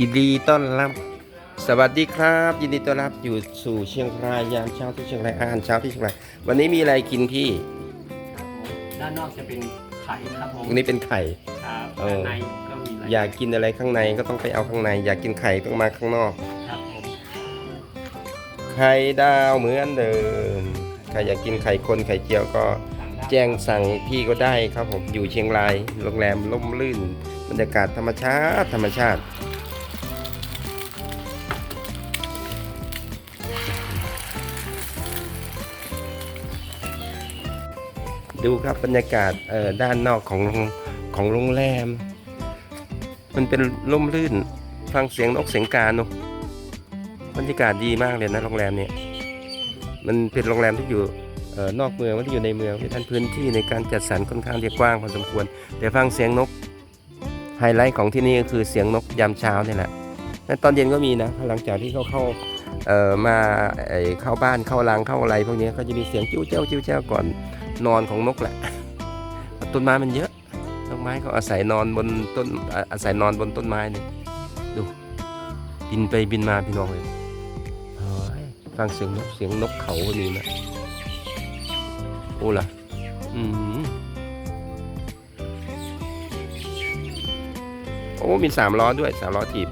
ยินดีต้อนรับ สวัสดีครับ ยินดีต้อนรับอยู่สู่เชียงรายยามเช้าที่เชียงรายอาหารเช้าที่เชียงรายวันนี้มีอะไรกินพี่ด้านนอกจะเป็นไข่ครับผมวันนี้เป็นไข่ครับเออ ด้านในก็มีอะไรอยากกินอะไรข้างในก็ต้องไปเอาข้างใน อยากกินไข่ต้องมาข้างนอก ครับผมไข่ดาวเหมือนเดิมใครอยากกินไข่คนไข่เจียวก็ สั่งได้แจ้งสั่งพี่ก็ได้ครับผมอยู่เชียงรายโรงแรมล่มลื่น บรรยากาศธรรมชาติธรรมชาติ ดูครับบรรยากาศด้านนอกของของโรงแรม มันเป็นล่มลื่นฟังเสียงนกเสียงกาเนอะบรรยากาศดีมากเลยนะโรงแรมเนี่ยมันเป็นโรงแรมที่อยู่อนอกเมืองไม่ได้อยู่ในเมืองเพราะฉะนั้นพื้นที่ในการจัดสรรค่อนข้างที่กว้างพอสมควรแต่ฟังเสียงนกไฮไลท์ของที่นี่ก็คือเสียงนกยามเช้านี่แหละและตอนเย็นก็มีนะหลังจากที่เขาเข้า เอ่อมาเอ่อเข้าบ้านเข้ารังเข้าอะไรพวกนี้ก็จะมีเสียงจิ้วเจ้าจิ้วเจ้าก่อนนอนของนกแหละต้นไม้มันเยอะต้นไม้เขาอาศัยนอนบนต้นอาศัยนอนบนต้นไม้นี่ดูบินไปบินมาพี่น้องเลยฟังเสียงนกเสียงนกเขาก็มีนะโอ้ล่ะอืมโอ้มีสามล้อด้วยสามล้อถีบ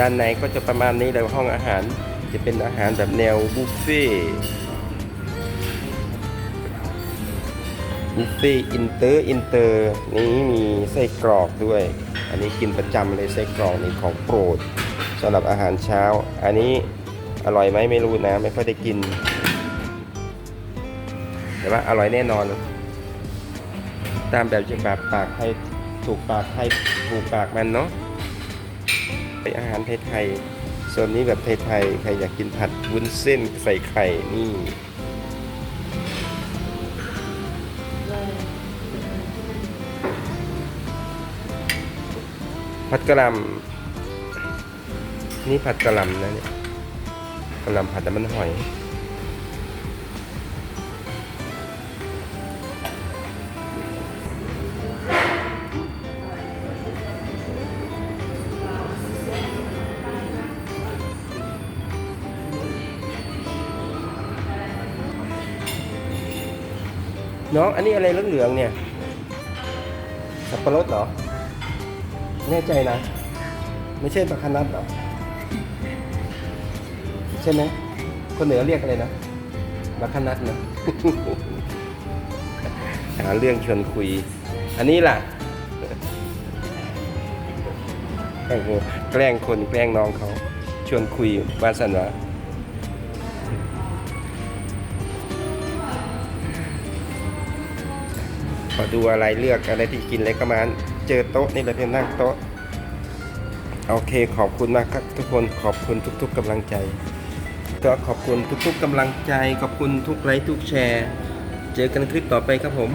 ด้านในก็จะประมาณนี้เลยห้องอาหารจะเป็นอาหารแบบแนวบุฟเฟ่ต์บุฟเฟ่ต์อินเตอร์อินเตอร์นี้มีไส้กรอกด้วย อันนี้กินประจำเลยไส้กรอกนี่ของโปรดสำหรับอาหารเช้า อันนี้อร่อยไหมไม่รู้นะไม่ค่อยได้กิน แต่ว่าอร่อยแน่นอน ตามแบบฉบับปากให้ถูกปากให้ถูกปากมันเนาะ อาหารไทยๆส่วนนี้แบบไทยๆใครอยากกินผัดวุ้นเส้นใส่ไข่นี่ผัดกะหล่ำนี่ผัดกะหล่ำนะเนี่ยกะหล่ำผัดน้ำมันหอย น้องอันนี้อะไรเหลืองๆเนี่ย สับปะรดเหรอ แน่ใจนะ ไม่ใช่บักคนัดเหรอ ใช่ไหมคนเหนือเรียกอะไรนะบักคนัดนะหาเรื่องชวนคุย อันนี้ล่ะแกล้งคนแกล้งคนแกล้งน้องเขาชวนคุยบ้านสันวะ อดูอะไรเลือกอะไรที่กินเลยก็มาเจอโต๊ะนี่เราเพียงนั่งโต๊ะโอเคขอบคุณมากครับทุกคนขอบคุณทุก ๆกำลังใจ ก็ขอบคุณทุก ๆกำลังใจ ขอบคุณทุกไลค์ทุกแชร์ เจอกันคลิปต่อไปครับผม